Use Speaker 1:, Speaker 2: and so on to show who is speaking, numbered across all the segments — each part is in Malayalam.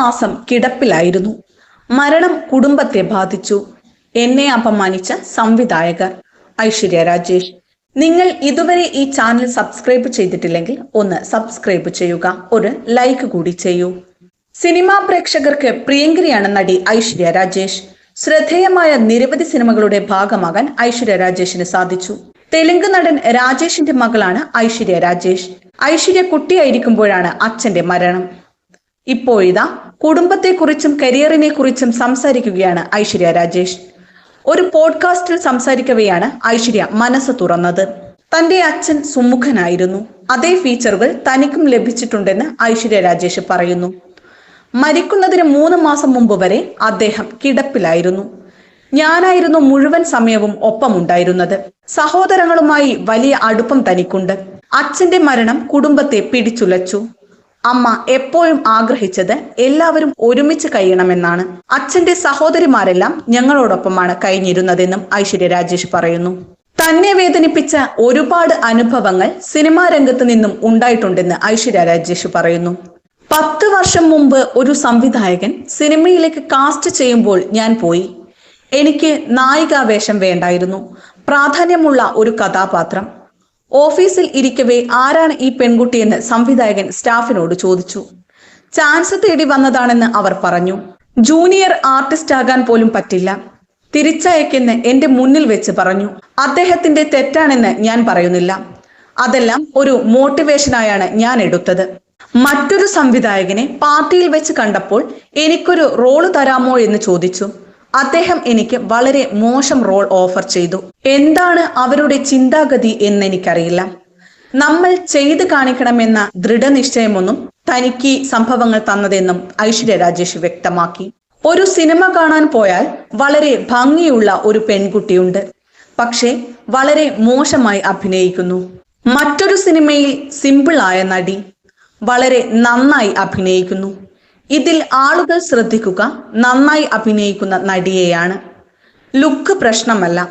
Speaker 1: മാസം കിടപ്പിലായിരുന്നു. മരണം കുടുംബത്തെ ബാധിച്ചു. എന്നെ അപമാനിച്ച സംവിധായകർ ഐശ്വര്യ രാജേഷ് നിങ്ങൾ ഇതുവരെ ഈ ചാനൽ സബ്സ്ക്രൈബ് ചെയ്തിട്ടില്ലെങ്കിൽ ഒന്ന് സബ്സ്ക്രൈബ് ചെയ്യുക ഒരു ലൈക്ക് കൂടി ചെയ്യൂ. സിനിമാ പ്രേക്ഷകർക്ക് പ്രിയങ്കരിയാണ് നടി ഐശ്വര്യ രാജേഷ്. ശ്രദ്ധേയമായ നിരവധി സിനിമകളുടെ ഭാഗമാകാൻ ഐശ്വര്യ രാജേഷിന് സാധിച്ചു. തെലുങ്ക് നടൻ രാജേഷിന്റെ മകളാണ് ഐശ്വര്യ രാജേഷ്. ഐശ്വര്യ കുട്ടിയായിരിക്കുമ്പോഴാണ് അച്ഛന്റെ മരണം. ഇപ്പോഴിതാ കുടുംബത്തെക്കുറിച്ചും കരിയറിനെ കുറിച്ചും സംസാരിക്കുകയാണ് ഐശ്വര്യ രാജേഷ്. ഒരു പോഡ്കാസ്റ്റിൽ സംസാരിക്കവെയാണ് ഐശ്വര്യ മനസ്സ് തുറന്നത്. തന്റെ അച്ഛൻ സുമുഖനായിരുന്നു. അതേ ഫീച്ചറുകൾ തനിക്കും ലഭിച്ചിട്ടുണ്ടെന്ന് ഐശ്വര്യ രാജേഷ് പറയുന്നു. മരിക്കുന്നതിന് മൂന്ന് മാസം മുമ്പ് വരെ അദ്ദേഹം കിടപ്പിലായിരുന്നു. ഞാനായിരുന്നു മുഴുവൻ സമയവും ഒപ്പമുണ്ടായിരുന്നത്. സഹോദരങ്ങളുമായി വലിയ അടുപ്പം തനിക്കുണ്ട്. അച്ഛന്റെ മരണം കുടുംബത്തെ പിടിച്ചുലച്ചു. അമ്മ എപ്പോഴും ആഗ്രഹിച്ചത് എല്ലാവരും ഒരുമിച്ച് കഴിയണമെന്നാണ്. അച്ഛന്റെ സഹോദരിമാരെല്ലാം ഞങ്ങളോടൊപ്പമാണ് കഴിഞ്ഞിരുന്നതെന്നും ഐശ്വര്യ രാജേഷ് പറയുന്നു. തന്നെ വേദനിപ്പിച്ച ഒരുപാട് അനുഭവങ്ങൾ സിനിമാ രംഗത്ത് നിന്നും ഉണ്ടായിട്ടുണ്ടെന്ന് ഐശ്വര്യ രാജേഷ് പറയുന്നു. പത്ത് വർഷം മുമ്പ് ഒരു സംവിധായകൻ സിനിമയിലേക്ക് കാസ്റ്റ് ചെയ്യുമ്പോൾ ഞാൻ പോയി. എനിക്ക് നായികാവേഷം വേണ്ടായിരുന്നു. പ്രാധാന്യമുള്ള ഒരു കഥാപാത്രം. ഓഫീസിൽ ഇരിക്കവേ ആരാണ് ഈ പെൺകുട്ടിയെന്ന് സംവിധായകൻ സ്റ്റാഫിനോട് ചോദിച്ചു. ചാൻസ് തേടി വന്നതാണെന്ന് അവർ പറഞ്ഞു. ജൂനിയർ ആർട്ടിസ്റ്റ് ആകാൻ പോലും പറ്റില്ല. തിരിച്ചയക്കെന്ന് എന്റെ മുന്നിൽ വെച്ച് പറഞ്ഞു. അദ്ദേഹത്തിന്റെ തെറ്റാണെന്ന് ഞാൻ പറയുന്നില്ല. അതെല്ലാം ഒരു മോട്ടിവേഷനായാണ് ഞാൻ എടുത്തത്. മറ്റൊരു സംവിധായകനെ പാർട്ടിയിൽ വെച്ച് കണ്ടപ്പോൾ എനിക്കൊരു റോൾ തരാമോ എന്ന് ചോദിച്ചു. അദ്ദേഹം എനിക്ക് വളരെ മോശം റോൾ ഓഫർ ചെയ്തു. എന്താണ് അവരുടെ ചിന്താഗതി എന്ന് എനിക്കറിയില്ല നമ്മൾ ചെയ്തു കാണിക്കണമെന്ന ദൃഢനിശ്ചയമൊന്നും തനിക്ക് സംഭവങ്ങൾ തന്നതെന്നും ഐശ്വര്യ രാജേഷ് വ്യക്തമാക്കി. ഒരു സിനിമ കാണാൻ പോയാൽ വളരെ ഭംഗിയുള്ള ഒരു പെൺകുട്ടിയുണ്ട്. പക്ഷേ വളരെ മോശമായി അഭിനയിക്കുന്നു. മറ്റൊരു സിനിമയിൽ സിമ്പിളായ നടി വളരെ നന്നായി അഭിനയിക്കുന്നു. ഇതിൽ ആളുകൾ ശ്രദ്ധിക്കുക നന്നായി അഭിനയിക്കുന്ന നടിയെയാണ്. ലുക്ക് പ്രശ്നമല്ല.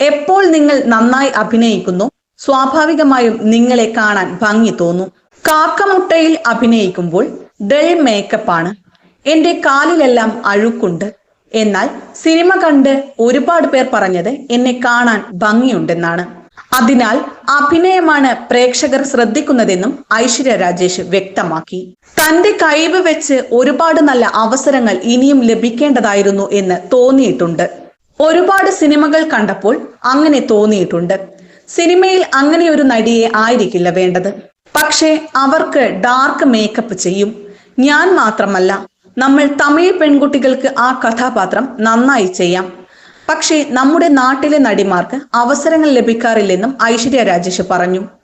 Speaker 1: എപ്പോൾ നിങ്ങൾ നന്നായി അഭിനയിക്കുന്നു സ്വാഭാവികമായും നിങ്ങളെ കാണാൻ ഭംഗി തോന്നും. കാക്കമുട്ടയിൽ അഭിനയിക്കുമ്പോൾ ഡൾ മേക്കപ്പ് ആണ് എന്റെ കാലിലെല്ലാം അഴുക്കുണ്ട്. എന്നാൽ സിനിമ കണ്ട് ഒരുപാട് പേർ പറഞ്ഞത് എന്നെ കാണാൻ ഭംഗിയുണ്ടെന്നാണ്. അതിനാൽ അഭിനയമാണ് പ്രേക്ഷകർ ശ്രദ്ധിക്കുന്നതെന്നും ഐശ്വര്യ രാജേഷ് വ്യക്തമാക്കി. തന്റെ കഴിവ് വെച്ച് ഒരുപാട് നല്ല അവസരങ്ങൾ ഇനിയും ലഭിക്കേണ്ടതായിരുന്നു എന്ന് തോന്നിയിട്ടുണ്ട്. ഒരുപാട് സിനിമകൾ കണ്ടപ്പോൾ അങ്ങനെ തോന്നിയിട്ടുണ്ട്. സിനിമയിൽ അങ്ങനെ ഒരു നടിയെ ആയിരിക്കില്ല വേണ്ടത്. പക്ഷേ അവർക്ക് ഡാർക്ക് മേക്കപ്പ് ചെയ്യും. ഞാൻ മാത്രമല്ല നമ്മൾ തമിഴ് പെൺകുട്ടികൾക്ക് ആ കഥാപാത്രം നന്നായി ചെയ്യാം. പക്ഷേ നമ്മുടെ നാട്ടിലെ നടിമാർക്ക് അവസരങ്ങൾ ലഭിക്കാറില്ലെന്നും ഐശ്വര്യ രാജേഷ് പറഞ്ഞു